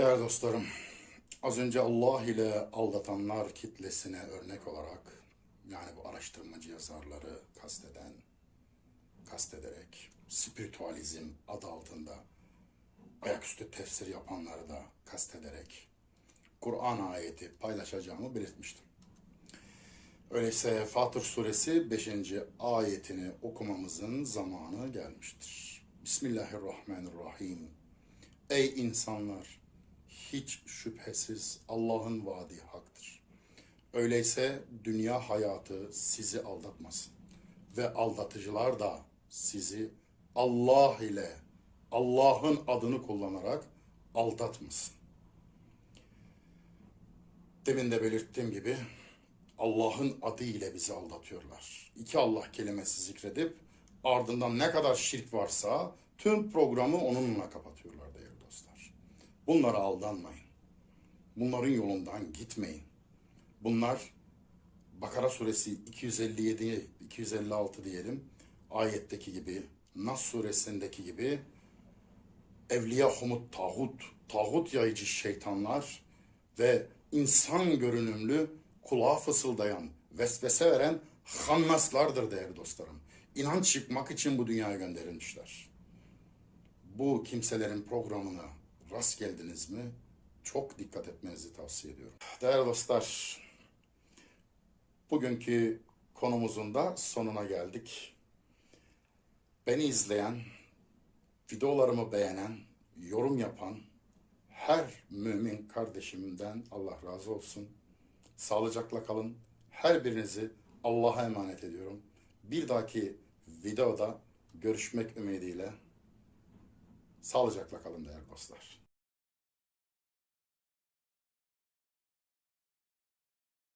Değerli dostlarım, az önce Allah ile aldatanlar kitlesine örnek olarak, yani bu araştırmacı yazarları kasteden, kastederek, spiritüalizm adı altında ayaküstü tefsir yapanları da kastederek, Kur'an ayeti paylaşacağımı belirtmiştim. Öyleyse Fatır suresi 5. ayetini okumamızın zamanı gelmiştir. Bismillahirrahmanirrahim. Ey insanlar! Hiç şüphesiz Allah'ın vaadi haktır. Öyleyse dünya hayatı sizi aldatmasın. Ve aldatıcılar da sizi Allah ile, Allah'ın adını kullanarak aldatmasın. Demin de belirttiğim gibi Allah'ın adı ile bizi aldatıyorlar. İki Allah kelimesi zikredip ardından ne kadar şirk varsa tüm programı onunla kapatıyorlar dostlar. Bunlara aldanmayın. Bunların yolundan gitmeyin. Bunlar Bakara suresi 257 256 diyelim ayetteki gibi Nas suresindeki gibi evliyahumut tağut, tağut yayıcı şeytanlar ve insan görünümlü kulağa fısıldayan, vesvese veren hannaslardır değerli dostlarım. İnanç yıkmak için bu dünyaya gönderilmişler. Bu kimselerin programına rast geldiniz mi? Çok dikkat etmenizi tavsiye ediyorum. Değerli dostlar, bugünkü konumuzun da sonuna geldik. Beni izleyen, videolarımı beğenen, yorum yapan her mümin kardeşimden Allah razı olsun. Sağlıcakla kalın. Her birinizi Allah'a emanet ediyorum. Bir dahaki videoda görüşmek ümidiyle sağlıcakla kalın değerli dostlar.